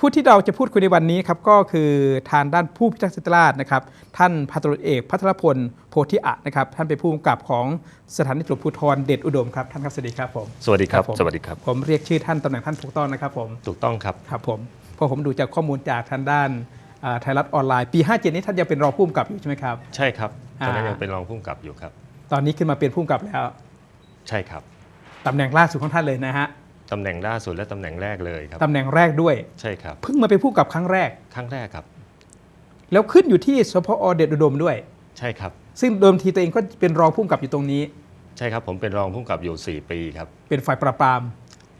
ผู้ที่เราจะพูดคุยในวันนี้ครับก็คือทางด้านผู้พิทักษ์สิทธิราชนะครับ ท่านพันตำรวจเอกพัทรพลโพธิอะนะครับ ท่านเป็นผู้กำกับของสถานีตำรวจภูธรเดชอุดมครับท่านครับสวัสดีครับผมสวัสดีครับผมสวัสดีครับ ผมเรียกชื่อท่านตำแหน่งท่านถูกต้องนะครับผมถูกต้องครับครับผมเพราะผมดูจากข้อมูลจากทางด้านอ่าไทยรัฐออนไลน์ปี 57 นี้ท่านยังเป็นรองผู้กำกับอยู่ใช่ไหมครับ ใช่ครับตอนนั้นอ่ายัยังเป็นรองผู้กำกับอยู่ครับ ตอนนี้ขึ้นมาเป็นผู้กำกับแล้ว ใช่ครับตำแหน่งล่าสุดของท่านเลยนะฮะ ตำแหน่งล่าสุดและตำแหน่งแรกเลยครับตำแหน่งแรกด้วย ใช่ครับ เพิ่งมาเป็นผู้กำกับครั้งแรก ครั้งแรกครับ แล้วขึ้นอยู่ที่สพอเดชอุดมด้วย ใช่ครับ ซึ่งเดิมทีตัวเองก็เป็นรองผู้กำกับอยู่ตรงนี้ ใช่ครับ ผมเป็นรองผู้กำกับอยู่ 4 ปีครับ เป็นฝ่ายปราบปราม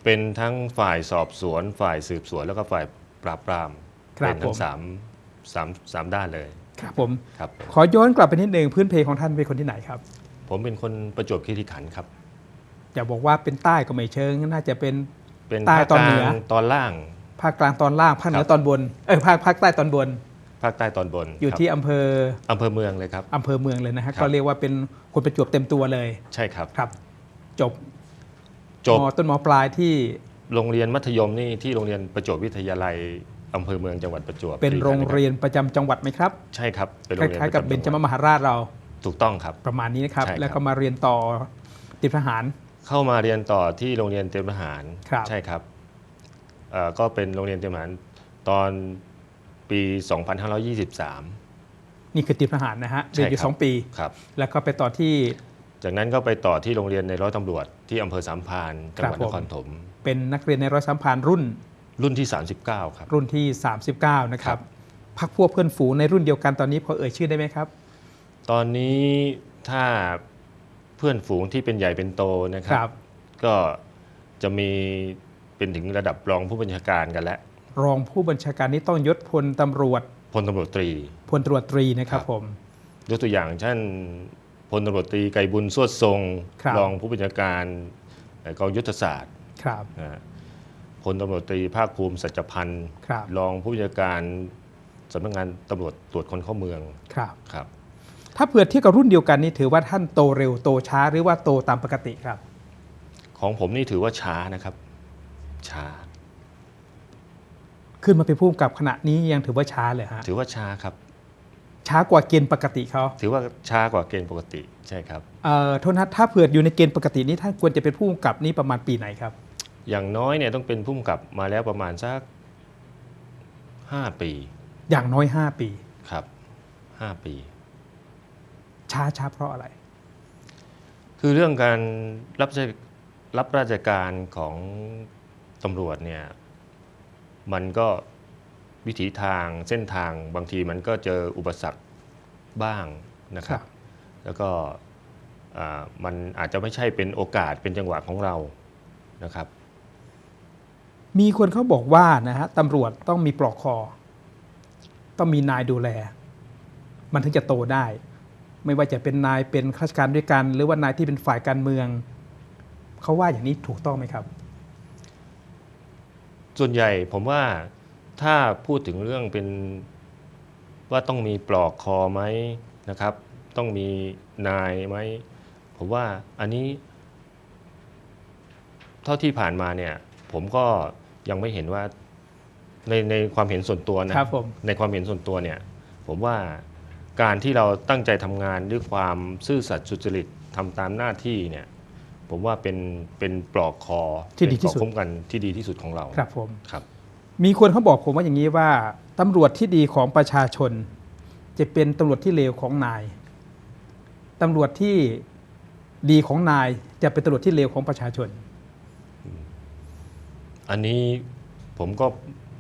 เป็นทั้งฝ่ายสอบสวน ฝ่ายสืบสวน แล้วก็ฝ่ายปราบปรามครับเป็นทั้ผม งสามสามสามด้านเลยครับผม ครับผมขอย้อนกลับไปนิดนึงพื้นเพของท่านเป็นคนที่ไหนครับ ผมเป็นคนประจวบคีรีขันธ์ครับ อย่าบอกว่าเป็นใต้ก็ไม่เชิง น่าจะเป็น เป็นใต้ภาคตอนกเหนืลางอ ตอนล่าง ภาคกลางตอนล่างภาคเหนือครับตอนบนเออภาคภาคใต้ตอนบน ภาคใต้ตอนบนอยู่ครับที่อำเภออำเภอเมืองเลยครับ อำเภอเมืองเลยนะฮะครับ ก็เรียกว่าเป็นคนประจวบเต็มตัวเลยใช่ครับ ครับ จบจบมต้นมปลายที่โรงเรียนมัธยมนี่ที่โรงเรียนประจวบวิทยาลัยอำเภอเมืองจังหวัดประจวบเป็นคีขัธ์โรงคบเรียนประจำจังหวัดไหมครับใช่ครับเป็นคโรงเรียนล้ายๆกับประเบญจจำจังหมวัดมหาราชเราถูกต้องครับ ประมาณนี้นะครับ ใช่ครับ แล้วก็มาเรียนต่อติดทหาร เข้ามาเรียนต่อที่โรงเรียนเตรียมทหารครับ ใช่ครับเอ่อก็เป็นโรงเรียนเตรียมทหารตอนปี 2523 นี่คือติดทหารนะฮะใช่เรียนอยู่ครับ สองปี ครับ แล้วก็ไปต่อที่ จากนั้นก็ไปต่อที่โรงเรียนในร้อยตำรวจที่อำเภอสามพรานจังหวัดครันบผม ครถมเป็นนักเรียนในร้อยสามพรานรุ่นรุ่นที่ 39 ครับ รุ่นที่ 39 นะครัครับ บ พักพวกเพื่อนฝูงในรุ่นเดียวกันตอนนี้พอเอ่ยชื่อได้ไหมครับ ตอนนี้ถ้า เพื่อนฝูงที่เป็นใหญ่เป็นโตนะคครัรับก็จะมีเป็นถึงระดับรองผู้บัญชาการกันแล้วรองผู้บัญชาการนี้ต้องยศพลตำรวจพลตำรวจตรี พลตำรวจตรีนะครับครับผม ยกตัวอย่างเช่นพลตำรวจตรีไกรบุญสวดทรงครับรองผู้บัญชาการเอ่อกองยุทธศาสตร์ครับ นะฮะพลตำรวจตรีภาคภูมิสัจพันธ์ครับ รองผู้บัญชาการสำนักงานตำรวจตรวจคนเข้าเมืองครับ ครับ ถ้าเผื่อเทียบกับรุ่นเดียวกันนี่ถือว่าท่านโตเร็วโตช้าหรือว่าโตตามปกติครับ ของผมนี่ถือว่าช้านะครับ ช้า ขึ้นมาเป็นผู้กำกับขณะนี้ยังถือว่าช้าเลยฮะถือว่าช้าครับ ช้ากว่าเกณฑ์ปกติเขาถือว่าช้ากว่าเกณฑ์ปกติใช่ครับเอ่อโทษนะถ้าเผื่ออยู่ในเกณฑ์ปกตินี้ท่านควรจะเป็นผู้กำกับนี้ประมาณปีไหนครับ อย่างน้อยเนี่ยต้องเป็นผู้กำกับมาแล้วประมาณสักห้าปี อย่างน้อย5ปีครับห้าปี ช้าช้าเพราะอะไร คือเรื่องการรับราชรับราชการของตำรวจเนี่ยมันก็วิถีทางเส้นทางบางทีมันก็เจออุปสรรคบ้างนะครัครับบแล้วก็อ่ามันอาจจะไม่ใช่เป็นโอกาสเป็นจังหวะของเรานะครับ มีคนเขาบอกว่านะฮะตำรวจต้องมีปลอกคอ ต้องมีนายดูแล มันถึงจะโตได้ ไม่ว่าจะเป็นนายเป็นข้าราชการด้วยกัน หรือว่านายที่เป็นฝ่ายการเมือง เขาว่าอย่างนี้ถูกต้องไหมครับ ส่วนใหญ่ผมว่าถ้าพูดถึงเรื่องเป็นว่าต้องมีปลอกคอไหมนะครับ ต้องมีนายไหมผมว่าอันนี้ เท่าที่ผ่านมาเนี่ย ผมก็ยังไม่เห็นว่าในในความเห็นส่วนตัวนะครับผมในความเห็นส่วนตัวเนี่ย ผมว่า การที่เราตั้งใจทำงานด้วยความซื่อสัตย์สุจริตทำตามหน้าที่เนี่ยผมว่าเป็นเป็นปลอกคอที่ดีที่สุดเป็นเกราะคุ้มกันที่ดีที่สุดของเราครับผมครับ มีคนเขาบอกผมว่าอย่างนี้ว่าตำรวจที่ดีของประชาชน จะเป็นตำรวจที่เลวของนายตำรวจที่ดีของนายจะเป็นตำรวจที่เลวของประชาชน อันนี้ผมก็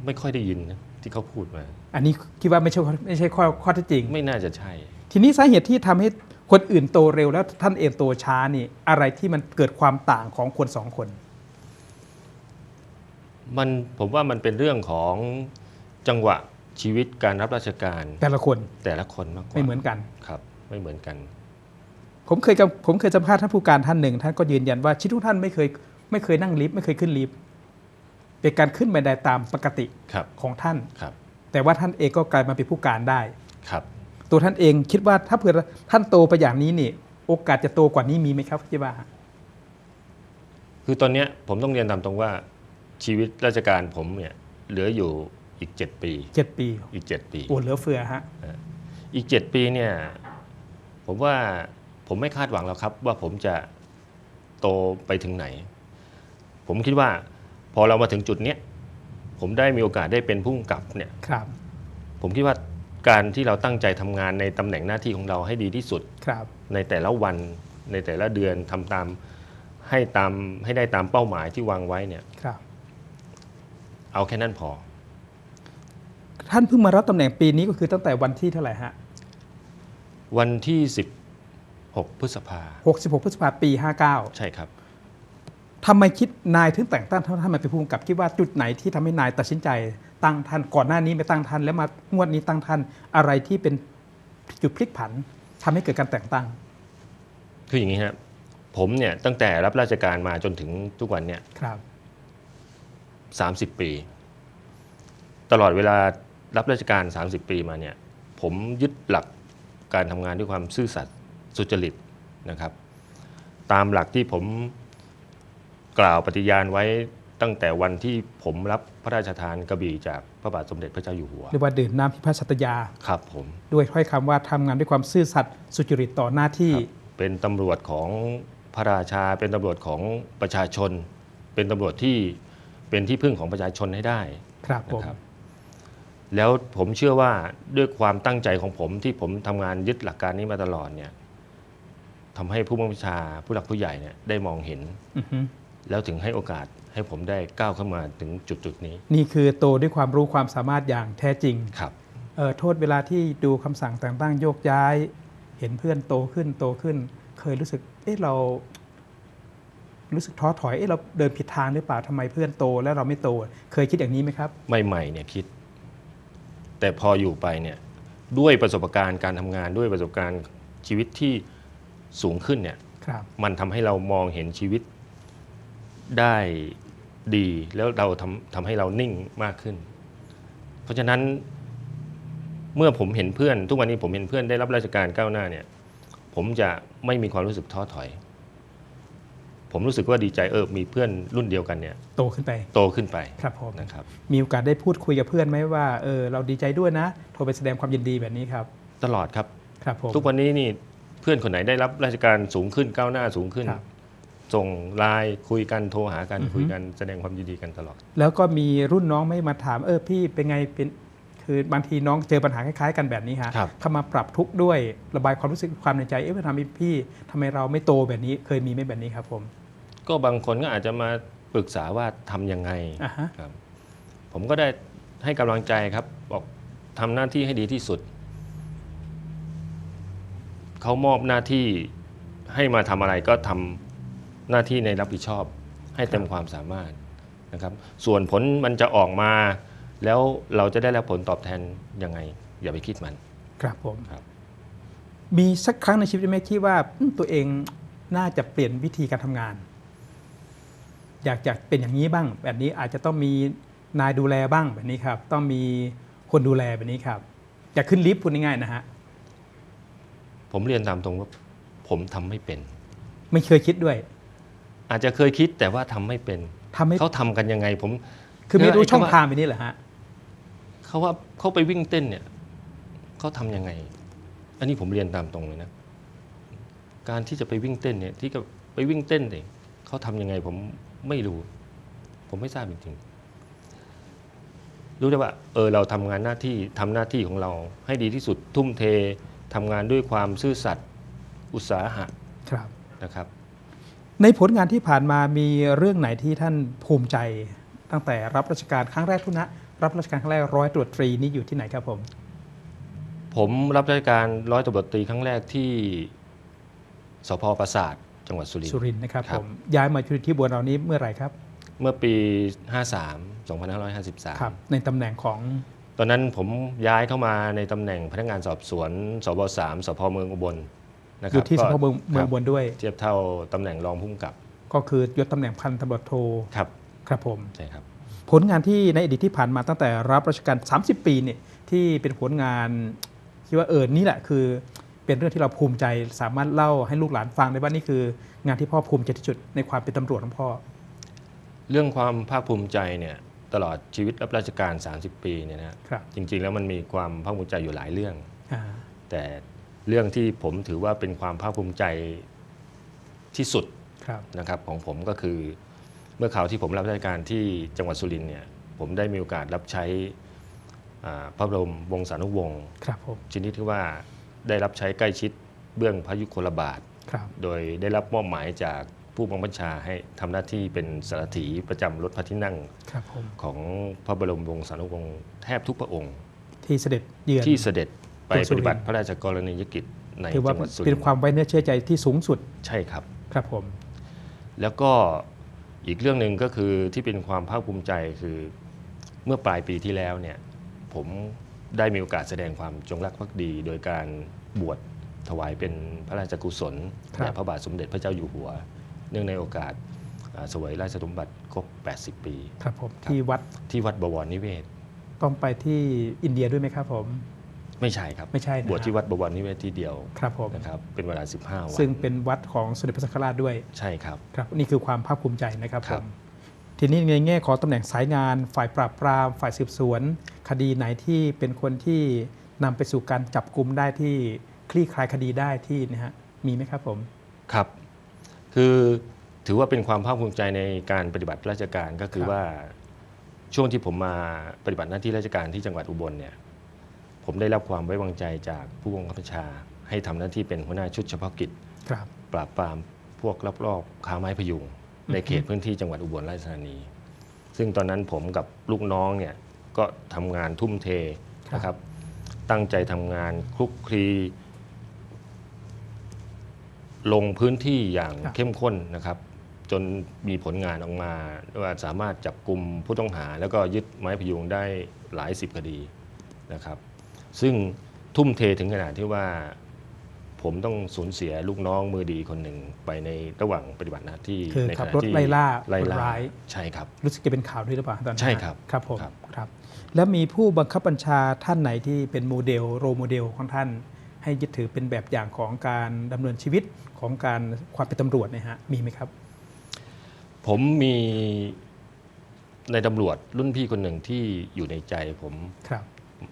ไม่ค่อยได้ยินนะที่เขาพูดมา อันนี้คิดว่าไม่ใช่ข้อไม่ใช่ข้อข้อเท็จจริง ไม่น่าจะใช่ ทีนี้สาเหตุที่ทำให้คนอื่นโตเร็วแล้วท่านเองโตช้านี่ อะไรที่มันเกิดความต่างของคนสองคน มันผมว่ามันเป็นเรื่องของจังหวะชีวิตการรับราชการ แต่ละคนแต่ละคนมากกว่าไม่เหมือนกันครับ ไม่เหมือนกัน ผมเคยกับผมเคยสัมภาษณ์ท่านผู้การท่านหนึ่ง ท่านก็ยืนยันว่าชีวิตทุกท่านไม่เคย ไม่เคยนั่งลิฟต์ไม่เคยขึ้นลิฟต์เป็นการขึ้นบันไดตามปกติครับของท่านครับ แต่ว่าท่านเองก็กลายมาเป็นผู้การได้ ครับ ตัวท่านเองคิดว่าถ้าเผื่อท่านโตไปอย่างนี้นี่ โอกาสจะโตกว่านี้มีไหมครับคิดว่า คือตอนเนี้ยผมต้องเรียนตามตรงว่าชีวิตราชการผมเนี่ยเหลืออยู่อีก 7 ปี เจ็ดปีอีก 7 ปีโอ้เหลือเฟือฮะ อีก 7 ปีเนี่ยผมว่าผมไม่คาดหวังแล้วครับ ว่าผมจะโตไปถึงไหน ผมคิดว่าพอเรามาถึงจุดเนี้ย ผมได้มีโอกาสได้เป็นผู้กำกับเนี่ยครับ ผมคิดว่าการที่เราตั้งใจทำงานในตำแหน่งหน้าที่ของเราให้ดีที่สุด ครับ ในแต่ละวันในแต่ละเดือนทำตามให้ตามให้ได้ตามเป้าหมายที่วางไว้เนี่ย ครับ เอาแค่นั้นพอ ท่านเพิ่งมารับตำแหน่งปีนี้ก็คือตั้งแต่วันที่เท่าไหร่ฮะวันที่ 16 พฤษภา66พฤษภาคมปี 59 ใช่ครับ ทำไมคิดนายถึงแต่งตั้งท่านมาเป็นผู้กำกับคิดว่าจุดไหนที่ทำให้นายตัดสินใจตั้งท่านก่อนหน้านี้ไม่ตั้งท่านแล้วมางวดนี้ตั้งท่านอะไรที่เป็นจุดพลิกผันทำให้เกิดการแต่งตั้ง คืออย่างนี้ครับผมเนี่ยตั้งแต่รับราชการมาจนถึงทุกวันเนี่ยครับ30ปี ตลอดเวลารับราชการ 30 ปีมาเนี่ย ผมยึดหลักการทำงานด้วยความซื่อสัตย์สุจริตนะครับ ตามหลักที่ผม กล่าวปฏิญาณไว้ตั้งแต่วันที่ผมรับพระราชทานกระบี่จากพระบาทสมเด็จพระเจ้าอยู่หัวเรียกว่าดื่มน้ำพิพัฒน์สัตยา ครับผม ด้วยถ้อยคำว่าทำงานด้วยความซื่อสัตย์สุจริตต่อหน้าที่ เป็นตำรวจของพระราชา เป็นตำรวจของประชาชน เป็นตำรวจที่เป็นที่พึ่งของประชาชนให้ได้ครับผม นะครับ แล้วผมเชื่อว่าด้วยความตั้งใจของผมที่ผมทำงานยึดหลักการนี้มาตลอดเนี่ยทำให้ผู้บังคับบัญชาผู้หลักผู้ใหญ่เนี่ยได้มองเห็น อือฮึ แล้วถึงให้โอกาสให้ผมได้ก้าวเข้ามาถึงจุดจุดๆนี้ นี่คือโตด้วยความรู้ความสามารถอย่างแท้จริงครับเออโทษเวลาที่ดูคำสั่งแต่งตั้งโยกย้าย เห็นเพื่อนโตขึ้นโตขึ้น เคยรู้สึกเอ๊ะเรา รู้สึกท้อถอยเอ๊ะเราเดินผิดทางหรือเปล่าทำไมเพื่อนโตแล้วเราไม่โต เคยคิดอย่างนี้ไหมครับ ใหม่ๆเนี่ยคิด แต่พออยู่ไปเนี่ยด้วยประสบการณ์การทำงานด้วยประสบการณ์ชีวิตที่สูงขึ้นเนี่ยครับมันทำให้เรามองเห็นชีวิต ได้ดีแล้วเราทำทำให้เรานิ่งมากขึ้น เพราะฉะนั้นเมื่อผมเห็นเพื่อน ทุกวันนี้ผมเห็นเพื่อนได้รับราชการก้าวหน้าเนี่ย ผมจะไม่มีความรู้สึกท้อถอย ผมรู้สึกว่าดีใจเออมีเพื่อนรุ่นเดียวกันเนี่ย โตขึ้นไป โตขึ้นไปครับผมนะครับ มีโอกาสได้พูดคุยกับเพื่อนไหมว่าเออเราดีใจด้วยนะ โทรไปแสดงความยินดีแบบนี้ครับ ตลอดครับ ครับผมทุกวันนี้นี่เพื่อนคนไหนได้รับราชการสูงขึ้นก้าวหน้าสูงขึ้น ครับ ส่งไลน์คุยกันโทรหากันอือฮึคุยกันแสดงความยินดีกันตลอด แล้วก็มีรุ่นน้องไม่มาถามเออพี่เป็นไงเป็นคือบางทีน้องเจอปัญหาคล้ายๆกันแบบนี้ฮะครับเข้ามาปรับทุกข์ด้วยระบายความรู้สึกความในใจเอ๊ะทำไมพี่ทำไมเราไม่โตแบบนี้เคยมีไหมแบบนี้ครับผม ก็บางคนก็อาจจะมาปรึกษาว่าทำยังไงอะฮะครับ ผมก็ได้ให้กำลังใจครับ บอกทำหน้าที่ให้ดีที่สุด เขามอบหน้าที่ให้มาทำอะไรก็ทำ หน้าที่ในรับผิดชอบให้เต็มความสามารถนะครับ ส่วนผลมันจะออกมา แล้วเราจะได้รับผลตอบแทนยังไง อย่าไปคิดมันครับผมครับ มีสักครั้งในชีวิตไหมที่ว่าอืมตัวเองน่าจะเปลี่ยนวิธีการทำงาน อยากจะเป็นอย่างนี้บ้าง แบบนี้อาจจะต้องมีนายดูแลบ้างแบบนี้ครับ ต้องมีคนดูแลแบบนี้ครับอยากขึ้นลิฟต์พูดง่ายๆนะฮะผมเรียนตามตรงว่าผมทำไม่เป็น ไม่เคยคิดด้วย อาจจะเคยคิดแต่ว่าทำไม่เป็นทำให้เขาทำกันยังไงผม คือไม่รู้เออไอ้ช่องคำว่าทางแบบนี้เหรอฮะ เขาว่าเขาไปวิ่งเต้นเนี่ยเขาทำยังไง อันนี้ผมเรียนตามตรงเลยนะ การที่จะไปวิ่งเต้นเนี่ย ที่ก็ไปวิ่งเต้นเองเขาทำยังไงผมไม่รู้ ผมไม่ทราบจริงๆรู้ได้ว่า เออเราทำงานหน้าที่ทำหน้าที่ของเราให้ดีที่สุดทุ่มเททำงานด้วยความซื่อสัตย์อุตสาหะ ครับ นะครับ ในผลงานที่ผ่านมามีเรื่องไหนที่ท่านภูมิใจ ตั้งแต่รับราชการครั้งแรกทุกนะรับราชการครั้งแรกร้อยตรวจตรีนี่อยู่ที่ไหนครับผม ผมรับราชการร้อยตำรวจตรีครั้งแรกที่สพปราสาทจังหวัดสุรินทสุร์รินทร์นะครับครัผบมย้ายมาอยู่ที่บัวเรานี้เมื่อไหร่ครับ เมื่อปี 53 2553ครับในตำแหน่งของตอนนั้นผมย้ายเข้ามาในตำแหน่งพนักงานสอบสวน สบ3สพเมืองอุบล นะคอรับยู่ที่สพเมืองก็เมืองครับบนด้วย เทียบเท่าตำแหน่งรองผู้กำกับก็คือยศตำแหน่งพันตำรวจโทครับครับผม ใช่ครับ ผลงานที่ในอดีตที่ผ่านมาตั้งแต่รับราชการ 30 ปีเนี่ยที่เป็นผลงานคิดว่าเออนี่แหละคือ เป็นเรื่องที่เราภูมิใจสามารถเล่าให้ลูกหลานฟังได้ว่านี่คือ งานที่พ่อภูมิใจที่สุดในความเป็นตำรวจของพ่อ เรื่องความภาคภูมิใจเนี่ยตลอดชีวิตรับราชการ 30 ปีเนี่ยนะครับจริงๆแล้วมันมีความภาคภูมิใจอยู่หลายเรื่อง อ่าแต่ เรื่องที่ผมถือว่าเป็นความภาคภูมิใจที่สุดครับนะครับของผมก็คือเมื่อคราวที่ผมรับราชการที่จังหวัดสุรินทร์เนี่ยผมได้มีโอกาสรับใช้อ่าพระบรมวงศานุวงศ์ครับผมชนิดที่ว่าได้รับใช้ใกล้ชิดเบื้องพระยุคลบาทครับโดยได้รับมอบหมายจากผู้บังคับบัญชาให้ทำหน้าที่เป็นสารถีประจำรถพระที่นั่งครับผมของพระบรมวงศานุวงศ์แทบทุกพระองค์ ที่เสด็จเยือนที่เสด็จ ไปจังหวัดสุปรินทร์ฏิบัติพระราชกรณียกิจในถือว่าจังหวัดสุเป็รินนทความร์ไว้เนื้อเชื่อใจที่สูงสุดใช่ครับ ครับผม แล้วก็อีกเรื่องหนึ่งก็คือที่เป็นความภาคภูมิใจคือเมื่อปลายปีที่แล้วเนี่ยผมได้มีโอกาสแสดงความจงรักภักดี โดยการบวชถวายเป็นพระราชกุศลแด่พระบาทสมเด็จพระเจ้าอยู่หัว เนื่องในโอกาสอ่าสวยราชสมบัติครบ 80 ปี ครับผมครับที่วัดที่วัดบวรนิเวศ ต้องไปที่อินเดียด้วยไหมครับผม ไม่ใช่ครับไม่ใช่นะบวชที่วัดบวรนิเวศที่เดียวครับผมนะครับเป็นเวลา 15 วันซึ่งเป็นวัดของสมเด็จพระสังฆราชด้วย ใช่ครับ ครับนี่คือความภาคภูมิใจนะครับคผรับ มทีนี้ในแง่ของตำแหน่งสายงาน ฝ่ายปราบปราม ฝ่ายสืบสวน คดีไหนที่เป็นคนที่นำไปสู่การจับกลุ่มได้ที่คลี่คลายคดีได้ที่นะฮะมีไหมครับผม ครับ คือถือว่าเป็นความภาคภูมิใจในการปฏิบัติราชการก็คือครับ ว่าช่วงที่ผมมาปฏิบัติหน้าที่ราชการที่จังหวัดอุบลเนี่ย ผมได้รับความไว้วางใจจากผู้บังคับบัญชา ให้ทำหน้าที่เป็นหัวหน้าชุดเฉพาะกิจครับปราบปรามพวกลับลอบค้าไม้พยุงในเขตพื้นที่จังหวัดอุบลราชธานี ซึ่งตอนนั้นผมกับลูกน้องเนี่ยก็ทำงานทุ่มเทนะครับ ตั้งใจทำงานคลุกคลีลงพื้นที่อย่างครับเข้มข้นนะครับ จนมีผลงานออกมาว่าสามารถจับกลุ่มผู้ต้องหา แล้วก็ยึดไม้พยุงได้หลายสิบคดีนะครับ ซึ่งทุ่มเทถึงขนาดที่ว่า ผมต้องสูญเสียลูกน้องมือดีคนหนึ่งไปในระหว่างปฏิบัติหน้าที่คือในขัขบณะรถที่ไล่ล่าไล่คนล่าร้าย ใช่ครับ รู้สึกจะเป็นข่าวด้วยหรือเปล่าตอนนั้นใช่ครับครับผมครับ ครับ แล้วมีผู้บังคับบัญชาท่านไหนที่เป็นโมเดลโรโมเดลของท่าน ให้ยึดถือเป็นแบบอย่างของการดำเนินชีวิตของการความเป็นตำรวจเนะฮะมีไหมครับ ผมมีในตำรวจรุ่นพี่คนหนึ่งที่อยู่ในใจผม ครับ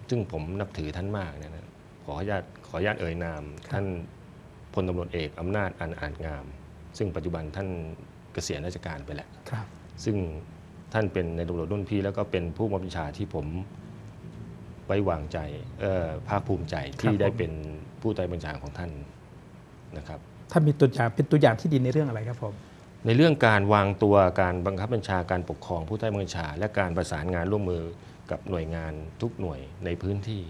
ซึ่งผมนับถือท่านมากเนยนะขออนุญาตขออนุญาตเอ่ยนามครับท่านพลตำรวจเอกอำนาจอันอาจงาม ซึ่งปัจจุบันท่านเกษียณราชการไปแล้วครับ ซึ่งท่านเป็นในตำรวจรุ่นพี่ แล้วก็เป็นผู้บัญชาที่ผมไว้วางใจเอ่อภาคภูมิใจที่ได้เป็นผู้ใต้บัญชาของท่านนะครับถ้ามีตัวอย่างเป็นตัวอย่างที่ดีในเรื่องอะไรครับผมในเรื่องการวางตัวการบังคับบัญชาการปกครองผู้ใต้บัญชา และการประสานงานร่วมมือ กับหน่วยงานทุกหน่วยในพื้นที่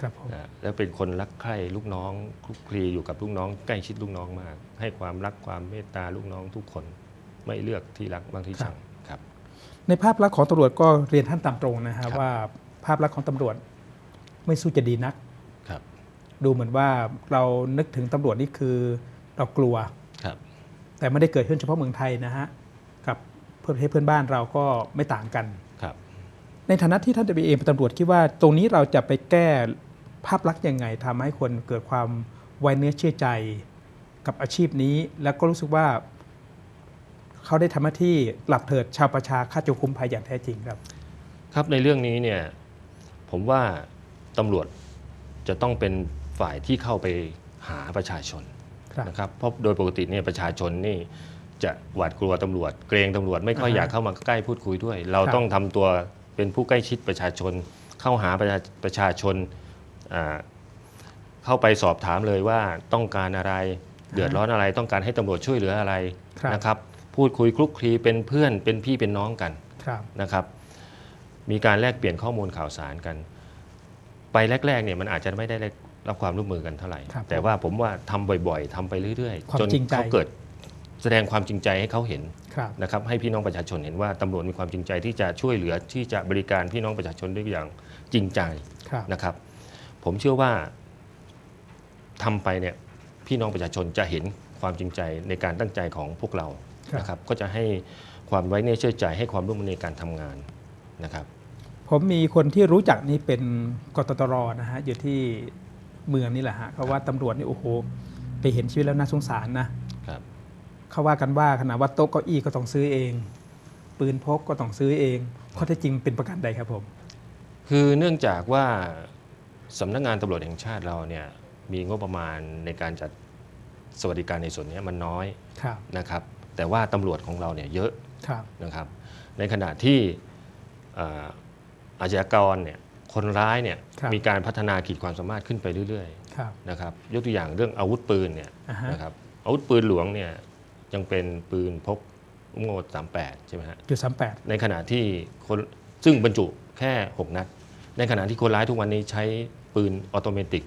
ครับผมนะและเป็นคนรักใคร่ลูกน้องคลุกคลีอยู่กับลูกน้องใกล้ชิดลูกน้องมาก ให้ความรักความเมตตาลูกน้องทุกคน ไม่เลือกที่รักบางที่ชังครับ ในภาพลักษณ์ของตำรวจก็เรียนท่านตามตรงนะฮะครับว่าภาพลักษณ์ของตำรวจไม่สู้จะดีนัก ครับดูเหมือนว่าเรานึกถึงตำรวจนี่คือเรากลัว ครับแต่ไม่ได้เกิดขึ้นเฉพาะเมืองไทยนะฮะกับประเทศเพื่อนบ้านเราก็ไม่ต่างกันครับ ในฐานะที่ท่านจะเป็นเองเป็นตำรวจคิดว่าตรงนี้เราจะไปแก้ภาพลักษณ์ยังไงทำให้คนเกิดความไว้เนื้อเชื่อใจกับอาชีพนี้ แล้วก็รู้สึกว่าเขาได้ทำหน้าที่หลับเถิดชาวประชาค่าจคุ้มภัยอย่างแท้จริงครับ ครับในเรื่องนี้เนี่ยผมว่าตำรวจจะต้องเป็นฝ่ายที่เข้าไปหาประชาชนครับนะครับเพราะโดยปกติเนี่ยประชาชนนี่จะหวาดกลัวตำรวจ เกรงตำรวจไม่ค่อยอ่าฮะอยากเข้ามาใกล้พูดคุยด้วย เราครับต้องทำตัว เป็นผู้ใกล้ชิดประชาชน เข้าหาประชาประชาชนอ่าเข้าไปสอบถามเลยว่าต้องการอะไรเดือดร้อนอะไรต้องการให้ตำรวจช่วยเหลืออะไรครับนะครับ พูดคุยคลุกคลีเป็นเพื่อนเป็นพี่เป็นน้องกันครับนะครับ มีการแลกเปลี่ยนข้อมูลข่าวสารกัน ไปแรกๆเนี่ยมันอาจจะไม่ได้รับความร่วมมือกันเท่าไหร่ครับแต่ว่าผมว่าทำบ่อย ๆทำไปเรื่อยความๆจนจริงใจเขาเกิด แสดงความจริงใจให้เขาเห็นครับนะครับให้พี่น้องประชาชนเห็นว่าตำรวจมีความจริงใจที่จะช่วยเหลือที่จะบริการพี่น้องประชาชนด้วยอย่างจริงใจครับนะครับ ผมเชื่อว่าทำไปเนี่ยพี่น้องประชาชนจะเห็นความจริงใจในการตั้งใจของพวกเราครับนะครับก็จะให้ความไว้เนื้อเชื่อใจให้ความร่วมมือในการทำงานนะครับ ผมมีคนที่รู้จักนี่เป็นกตตรนะฮะอยู่ที่เมืองนี่แหละฮะเขาว่าตำรวจนี่โอ้โหไปเห็นชีวิตแล้วน่าสงสารนะครับ เขาว่ากันว่าขนาดว่าโต๊ะเก้าอี้ก็ต้องซื้อเอง ปืนพกก็ต้องซื้อเองข้อเท็จจริงเป็นประการใดครับผม คือเนื่องจากว่าสำนักงานตำรวจแห่งชาติเราเนี่ยมีงบประมาณในการจัดสวัสดิการในส่วนนี้มันน้อยครับนะครับ แต่ว่าตำรวจของเราเนี่ยเยอะครับนะครับ ในขณะที่เอ่ออาชญากรเนี่ยคนร้ายเนี่ยครับมีการพัฒนาขีดความสามารถขึ้นไปเรื่อยครับๆนะครับ ยกตัวอย่างเรื่องอาวุธปืนเนี่ยอ่าฮะนะครับอาวุธปืนหลวงเนี่ย ยังเป็นปืนพกลูกโม่38 ใช่ไหมฮะจุดสามแปดในขณะที่คนซึ่งบรรจุแค่ 6 นัด ในขณะที่คนร้ายทุกวันนี้ใช้ปืนออโตเมติก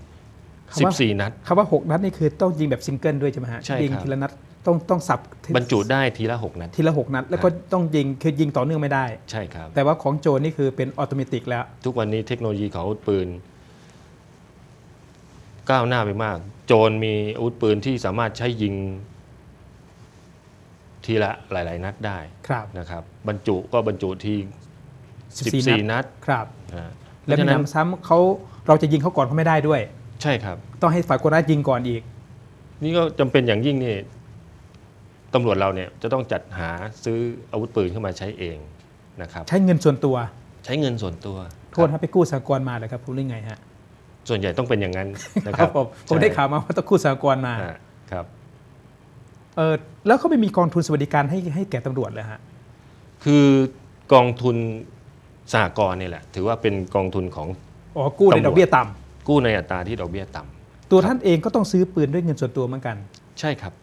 14 นัด คำว่าหกนัดนี่คือต้องยิงแบบซิงเกิลด้วยใช่ไหมฮะใช่ครับยิงทีละนัดต้องต้องสับทีบรรจุได้ทีละ 6 นัด ทีละหกนัด แล้วก็ต้องยิงคือยิงต่อเนื่องไม่ได้ ใช่ครับ แต่ว่าของโจรนี่คือเป็นออโตเมติกแล้ว ทุกวันนี้เทคโนโลยีของอาวุธปืน ก้าวหน้าไปมาก โจรมีอาวุธปืนที่สามารถใช้ยิง ทีละหลาย ๆ นัดได้ครับนะครับบรรจุก็บรรจุที14 14นัดครับนะฮะและเพมีราะฉะนั้นนำซ้ำเขาเราจะยิงเขาก่อนเขาไม่ได้ด้วย ใช่ครับ ต้องให้ฝ่ายคนร้ายยิงก่อนอีก นี่ก็จำเป็นอย่างยิ่งนี่ตำรวจเราเนี่ยจะต้องจัดหาซื้ออาวุธปืนเข้ามาใช้เองนะครับ ใช้เงินส่วนตัว ใช้เงินส่วนตัวโทษถ้าไปกู้สหกรณ์มาเลยครับพูดได้ไงฮะส่วนใหญ่ต้องเป็นอย่างนั้นนะคครัรับบผมผมได้ข่าวมาว่าต้องกู้สหกรณ์มาอ่าครับ เออแล้วเขาไม่มีกองทุนสวัสดิการให้ให้แก่ตำรวจเลยฮะ คือกองทุนสหกรณ์เนี่ยแหละ ถือว่าเป็นกองทุนของ อ๋อ กู้ในตำรวจ ดอกเบี้ยต่ำกู้ในอัตราที่ดอกเบี้ยต่ำตัวท่านเองก็ต้องซื้อปืนด้วยเงินส่วนตัวเหมือนกัน ใช่ครับ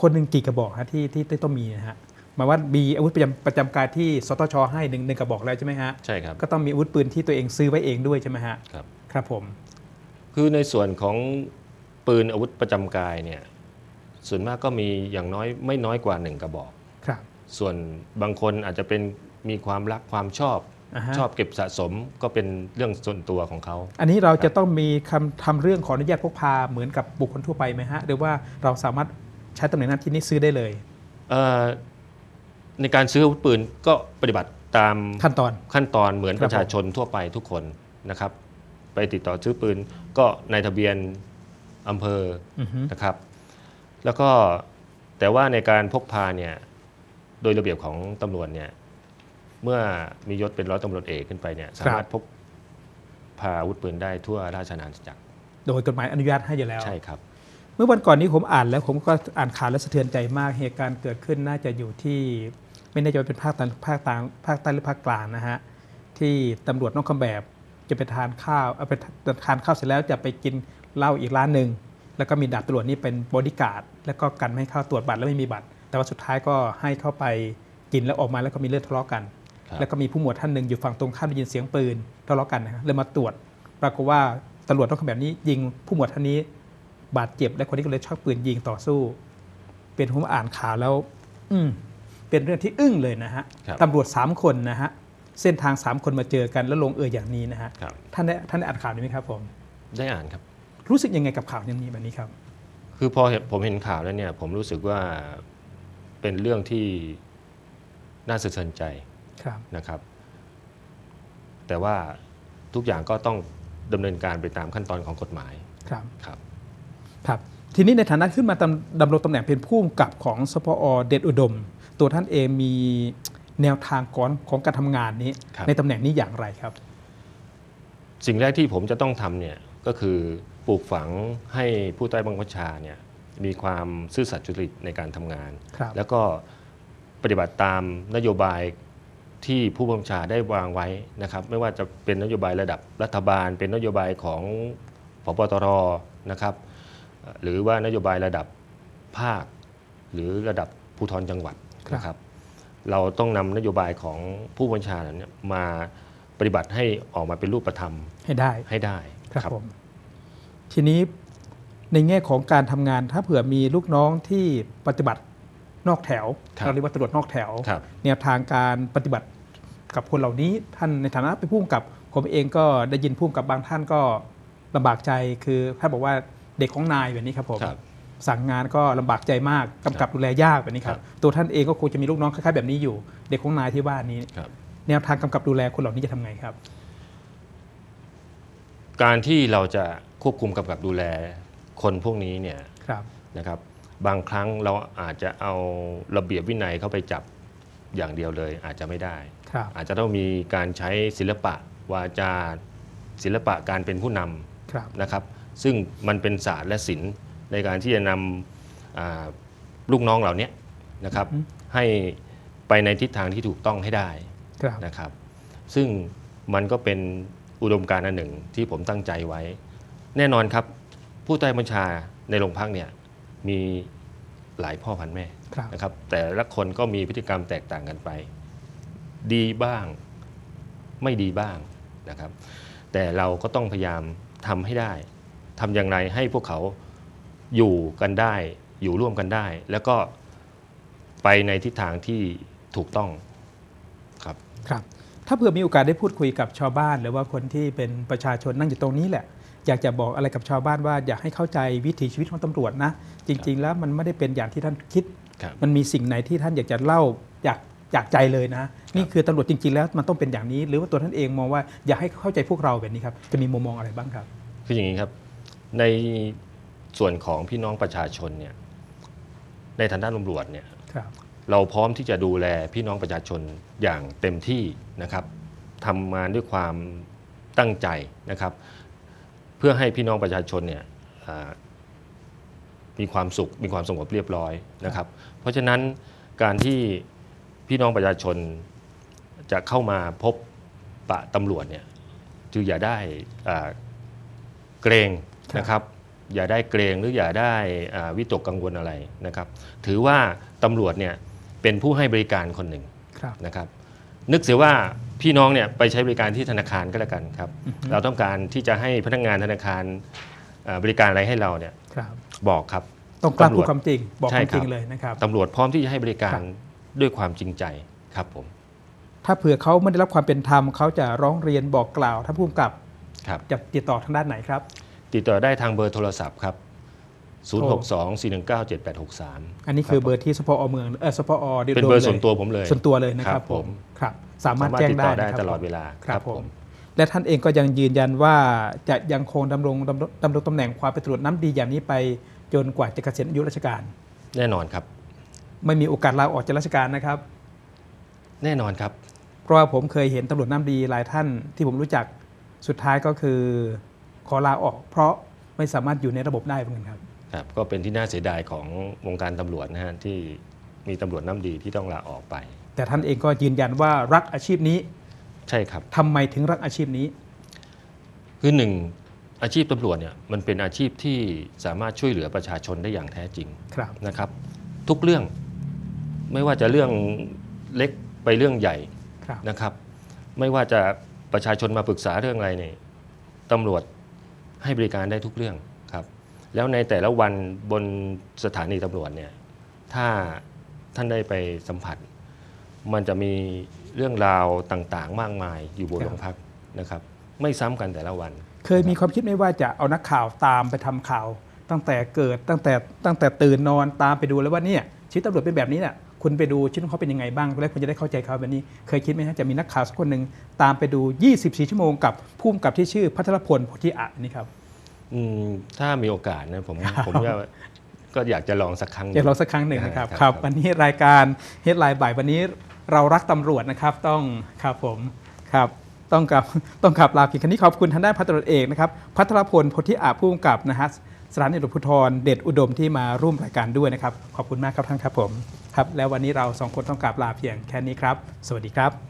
คนหนึ่งกี่กระบอกฮะที่ที่ที่ต้องมีนะฮะหมายว่ามีอาวุธประจำประจำกายที่สตชให้หนึ่งหนึ่งกระบอกแล้วใช่ไหมฮะ ใช่ครับ ก็ต้องมีอาวุธปืนที่ตัวเองซื้อไว้เองด้วยใช่ไหมฮะ ครับ ครับผม คือในส่วนของปืนอาวุธประจำกายเนี่ย ส่วนมากก็มีอย่างน้อยไม่น้อยกว่าหนึ่งกระบอก ครับ ส่วนบางคนอาจจะเป็นมีความรักความชอบอ่าฮะชอบเก็บสะสมก็เป็นเรื่องส่วนตัวของเขา อันนี้เราจะต้องมีคำทำเรื่องขออนุญาตพกพาเหมือนกับบุคคลทั่วไปไหมฮะ หรือว่าเราสามารถใช้ตำแหน่งหน้าที่นี้ซื้อได้เลย เอ่อในการซื้ออาวุธปืนก็ปฏิบัติตามขั้นตอน ขั้นตอนเหมือนครับ ประชาชนทั่วไปทุกคนนะครับ ไปติดต่อซื้อปืนก็ในทะเบียนอำเภออือฮึ นะครับ แล้วก็แต่ว่าในการพกพาเนี่ยโดยระเบียบของตำรวจเนี่ยเมื่อมียศเป็นร้อยตำรวจเอกขึ้นไปเนี่ยสามารถพกพาอาวุธปืนได้ทั่วราชอาณาจักร โดยกฎหมายอนุญาตให้อยู่แล้วใช่ครับ เมื่อวันก่อนนี้ผมอ่านแล้วผมก็อ่านข่าวแล้วสะเทือนใจมากเหตุการณ์เกิดขึ้นน่าจะอยู่ที่ไม่แน่ใจว่าเป็นภาคตะภาคต่างภาคใต้หรือภาคกลางนะฮะที่ตำรวจน้องคำแบบจะไปทานข้าวเอาไปทานข้าวเสร็จแล้วจะไปกินเหล้าอีกร้านหนึ่ง แล้วก็มีดาบตำรวจนี่เป็นบอดี้การ์ดแล้วก็กันไม่ให้เข้าตรวจบัตรแล้วไม่มีบัตร แต่ว่าสุดท้ายก็ให้เข้าไปกินแล้วออกมาแล้วก็มีเรื่องทะเลาะกันครับแล้วก็มีผู้หมวดท่านหนึ่งอยู่ฝั่งตรงข้ามได้ยินเสียงปืนทะเลาะกันนะฮะเลยมาตรวจปรากฏว่าตำรวจต้องทำแบบนี้ยิงผู้หมวดท่านนี้บาดเจ็บและคนนี้ก็เลยชักปืนยิงต่อสู้ เป็นผมอ่านข่าวแล้ว อืมเป็นเรื่องที่อึ้งเลยนะฮะครับตำรวจสามคนนะฮะเส้นทางสามคนมาเจอกันแล้วลงเอยอย่างนี้นะฮะครับท่านได้ท่านได้อ่านข่าวนี้ไหมครับผมได้อ่านครับ รู้สึกยังไงกับข่าวอย่างนี้แบบนี้ครับ คือพอเห็นผมเห็นข่าวแล้วเนี่ยผมรู้สึกว่าเป็นเรื่องที่น่าสะเทือนใจครับนะครับ แต่ว่าทุกอย่างก็ต้องดำเนินการไปตามขั้นตอนของกฎหมายครับครับครับ ทีนี้ในฐานะขึ้นมาดำดำรงตำแหน่งเป็นผู้กำกับของสพอเดชอุดม ตัวท่านเองมีแนวทางก่อนของการทำงานนี้ครับในตำแหน่งนี้อย่างไรครับ สิ่งแรกที่ผมจะต้องทำเนี่ย ก็คือปลูกฝังให้ผู้ใต้บังคับบัญชาเนี่ยมีความซื่อสัตย์สุจริตในการทำงาน ครับแล้วก็ปฏิบัติตามนโยบายที่ผู้บังคับบัญชาได้วางไว้นะครับ ไม่ว่าจะเป็นนโยบายระดับรัฐบาล เป็นนโยบายของพบตรนะครับเอ่อหรือว่านโยบายระดับภาค หรือระดับภูธรจังหวัดครับ นะครับ เราต้องนำนโยบายของผู้บัญชานั้นเนี่ยมาปฏิบัติให้ออกมาเป็นรูปธรรมให้ได้ ให้ได้ ครับผมทีนี้ในแง่ของการทำงานถ้าเผื่อมีลูกน้องที่ปฏิบัตินอกแถวครับเราเรียกว่าตำรวจนอกแถวครับแนวทางการปฏิบัติกับคนเหล่านี้ท่านในฐานะเป็นผู้กำกับผมเองก็ได้ยินผู้กำกับบางท่านก็ลำบากใจคือท่านบอกว่าเด็กของนายแบบนี้ครับผมครับสั่งงานก็ลำบากใจมากกำกับดูแลยากแบบนี้ครับครับตัวท่านเองก็คงจะมีลูกน้องคล้ายๆแบบนี้อยู่ เด็กของนายที่ว่านี้ครับแนวทางกำกับดูแลคนเหล่านี้จะทำไงครับ การที่เราจะควบคุมกำกับดูแลคนพวกนี้เนี่ยครับนะครับ บางครั้งเราอาจจะเอาระเบียบวินัยเข้าไปจับอย่างเดียวเลยอาจจะไม่ได้ ครับอาจจะต้องมีการใช้ศิลปะวาจาศิลปะการเป็นผู้นำครับนะครับ ซึ่งมันเป็นศาสตร์และศิลป์ในการที่จะนำอ่าลูกน้องเหล่านี้นะครับอืมให้ไปในทิศทางที่ถูกต้องให้ได้ ครับ นะครับซึ่งมันก็เป็น อุดมการณ์อันหนึ่งที่ผมตั้งใจไว้ แน่นอนครับ ผู้ใต้บัญชาในโรงพักเนี่ยมีหลายพ่อพันแม่ครับนะครับ แต่ละคนก็มีพฤติกรรมแตกต่างกันไป ดีบ้างไม่ดีบ้างนะครับ แต่เราก็ต้องพยายามทำให้ได้ทำอย่างไรให้พวกเขาอยู่กันได้ อยู่ร่วมกันได้ แล้วก็ไปในทิศทางที่ถูกต้องครับครับ ถ้าเผื่อมีโอกาสได้พูดคุยกับชาวบ้าน หรือว่าคนที่เป็นประชาชนนั่งอยู่ตรงนี้แหละ อยากจะบอกอะไรกับชาวบ้านว่าอยากให้เข้าใจวิถีชีวิตของตำรวจนะ จริง ๆ แล้วมันไม่ได้เป็นอย่างที่ท่านคิดครับมันมีสิ่งไหนที่ท่านอยากจะเล่าอยากอยากใจเลยนะ นี่คือตำรวจจริง ๆ แล้วมันต้องเป็นอย่างนี้ หรือว่าตัวท่านเองมองว่าอยากให้เข้าใจพวกเราแบบนี้ครับจะมีมุมมองอะไรบ้างครับคืออย่างนี้ครับในส่วนของพี่น้องประชาชนเนี่ยในฐานะตำรวจเนี่ยครับ เราพร้อมที่จะดูแลพี่น้องประชาชนอย่างเต็มที่นะครับทำงานด้วยความตั้งใจนะครับ เพื่อให้พี่น้องประชาชนเนี่ยมีความสุขมีความสงบเรียบร้อยนะครับ เพราะฉะนั้นการที่พี่น้องประชาชนจะเข้ามาพบปะตำรวจเนี่ยจึงอย่าได้เกรงนะครับอย่าได้เกรงหรืออย่าได้วิตกกังวลอะไรนะครับ ถือว่าตำรวจเนี่ย เป็นผู้ให้บริการคนหนึ่งครับ นะครับ นึกเสียว่าพี่น้องเนี่ยไปใช้บริการที่ธนาคารก็แล้วกันครับ อือฮึ เราต้องการที่จะให้พนักงานธนาคารอ่าบริการอะไรให้เราเนี่ยครับ บอกครับ ต้องกล้าตำรพูวดจความจริง บอกใช่ความครัจบริงเลยนะครับ ตำรวจพร้อมที่จะให้บริกาครัรบด้วยความจริงใจครับผมถ้าเผื่อเขาไม่ได้รับความเป็นธรรมเขาจะร้องเรียนบอกกล่าวท่านผู้กำกับครับ จะติดต่อทางด้านไหนครับ ติดต่อได้ทางเบอร์โทรศัพท์ครับ 062 419 7863 อันนี้คือเบอร์ที่สพอเมืองเออสพอโดยเป็นรวมเบอร์ลยส่วนตัวผมเลยส่วนตัวเลยนะคครัรับบผผมมครับสามารถสามารถแจ้งติดได้ต่อได้นะครับตลอดเวลาครับผมและท่านเองก็ยังยืนยันว่าจะยังคงดำรงดำรงดำรงตำแหน่งความเป็นตำรวจน้ำดีอย่างนี้ไปจนกว่าจะเกษียณอายุราชการ แน่นอนครับ ไม่มีโอกาสลาออกจากราชการนะครับ แน่นอนครับ เพราะว่าผมเคยเห็นตำรวจน้ำดีหลายท่านที่ผมรู้จักสุดท้ายก็คือ ขอลาออก เพราะไม่สามารถอยู่ในระบบได้เหมือนกันครับ ครับก็เป็นที่น่าเสียดายของวงการตำรวจนะฮะที่มีตำรวจน้ำดีที่ต้องลาออกไป แต่ท่านเองก็ยืนยันว่ารักอาชีพนี้ใช่ครับ ทำไมถึงรักอาชีพนี้ คือหนึ่งอาชีพตำรวจเนี่ยมันเป็นอาชีพที่สามารถช่วยเหลือประชาชนได้อย่างแท้จริง ครับ นะครับ ทุกเรื่องไม่ว่าจะเรื่องเล็กไปเรื่องใหญ่ครับ นะครับ ไม่ว่าจะประชาชนมาปรึกษาเรื่องอะไรเนี่ยตำรวจให้บริการได้ทุกเรื่องครับ แล้วในแต่ละวันบนสถานีตำรวจเนี่ยถ้าท่านได้ไปสัมผัส มันจะมีเรื่องราวต่างๆ มากมายอยู่บนครับโรงพักนะครับ ไม่ซ้ำกันแต่ละวัน เคยมีความคิดไหมว่าจะเอานักข่าวตามไปทำข่าว ตั้งแต่เกิดตั้งแต่ตั้งแต่ตื่นนอนตามไปดูแล้วว่าเนี่ยชีวิตตำรวจเป็นแบบนี้เนี่ยคุณไปดูชีวิตของเขาเป็นยังไงบ้างแล้วคุณจะได้เข้าใจเขาแบบนี้ เคยคิดไหมฮะจะมีนักข่าวสักคนหนึ่งตามไปดู 24 ชั่วโมงกับผู้กำกับที่ชื่อพัทรพลโพธิอะนี่ครับ อืมถ้ามีโอกาสนะผมผมก็ก็อยากจะลองสักครั้งหนึ่งเดี๋ยวเราสักครั้งหนึ่งนะครับครับครับครับ วันนี้รายการเฮดไลน์บ่ายวันนี้เรารักตำรวจนะครับต้องครับผมครับต้องกับต้องขับลาเพียงแค่นี้ขอบคุณทางด้านพันตำรวจเอกนะครับพัทรพลโพธิอาผู้กำกับนะฮะสถานีตำรวจภูธรเดชอุดมที่มาร่วมรายการด้วยนะครับ ขอบคุณมากครับท่านครับผมครับ แล้ววันนี้เราสองคนต้องกลับลาเพียงแค่นี้ครับ สวัสดีครับ